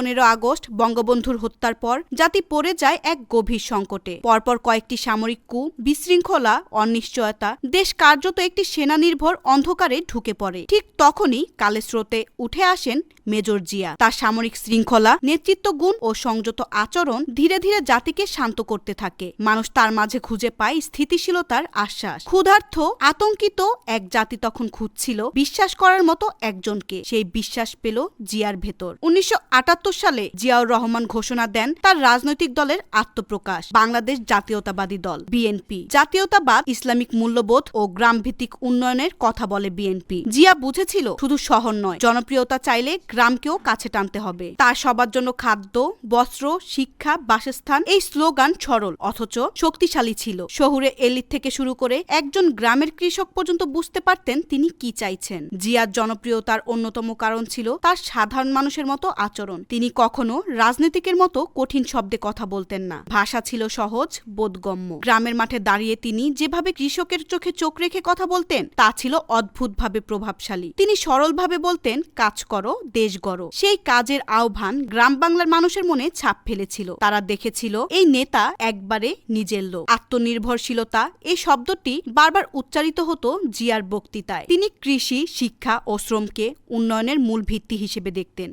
পনেরো আগস্ট বঙ্গবন্ধুর হত্যার পর জাতি পড়ে যায় এক গভীর সংকটে। পরপর কয়েকটি সামরিক কু বিশৃঙ্খলা, অনিশ্চয়তা, দেশ কার্যত একটি সেনানির্ভর অন্ধকারে ঢুকে পড়ে। ঠিক তখনই কালের স্রোতে উঠে আসেন মেজর জিয়া। তার সামরিক শৃঙ্খলা, নেতৃত্ব গুণ ও সংযত আচরণ ধীরে ধীরে জাতিকে শান্ত করতে থাকে। মানুষ তার মাঝে খুঁজে পায় স্থিতিশীলতার আশ্বাস। ক্ষুধার্থ আতঙ্কিত এক জাতি তখন খুঁজছিল বিশ্বাস করার মতো একজনকে। সেই বিশ্বাস পেল জিয়ার ভেতর। উনিশশো আটাত্তর সালে জিয়াউর রহমান ঘোষণা দেন তার রাজনৈতিক দলের আত্মপ্রকাশ, বাংলাদেশ জাতীয়তাবাদী দল, বিএনপি। জাতীয়তাবাদ, ইসলামিক মূল্যবোধ ও গ্রামভিত্তিক উন্নয়নের কথা বলে বিএনপি। জিয়া বুঝেছিল শুধু শহর নয়, জনপ্রিয়তা চাইলে গ্রামকেও কাছে টানতে হবে। তার সবার জন্য খাদ্য, বস্ত্র, শিক্ষা, বাসস্থান এই স্লোগান সরল, অথচ শক্তিশালী ছিল। শহুরে এলিট থেকে শুরু করে একজন গ্রামের কৃষক পর্যন্ত বুঝতে পারতেন তিনি কি চাইছেন। জিয়ার জনপ্রিয়তার অন্যতম কারণ ছিল তার সাধারণ মানুষের মতো আচরণ। তিনি কখনো রাজনীতিকের মতো কঠিন শব্দে কথা বলতেন না। ভাষা ছিল সহজ, বোধগম্য। গ্রামের মাঠে দাঁড়িয়ে তিনি যেভাবে কৃষকের চোখে চোখ রেখে কথা বলতেন, তা ছিল অদ্ভুতভাবে প্রভাবশালী। তিনি সরলভাবে বলতেন, কাজ করো, দেশ গড়ো। সেই কাজের আহ্বান গ্রাম বাংলার মানুষের মনে ছাপ ফেলেছিল। তারা দেখেছিল, এই নেতা একবারে নিজের লোক। আত্মনির্ভরশীলতা, এই শব্দটি বারবার উচ্চারিত হতো জিয়ার বক্তৃতায়। তিনি কৃষি, শিক্ষা ও শ্রমকে উন্নয়নের মূল ভিত্তি হিসেবে দেখতেন।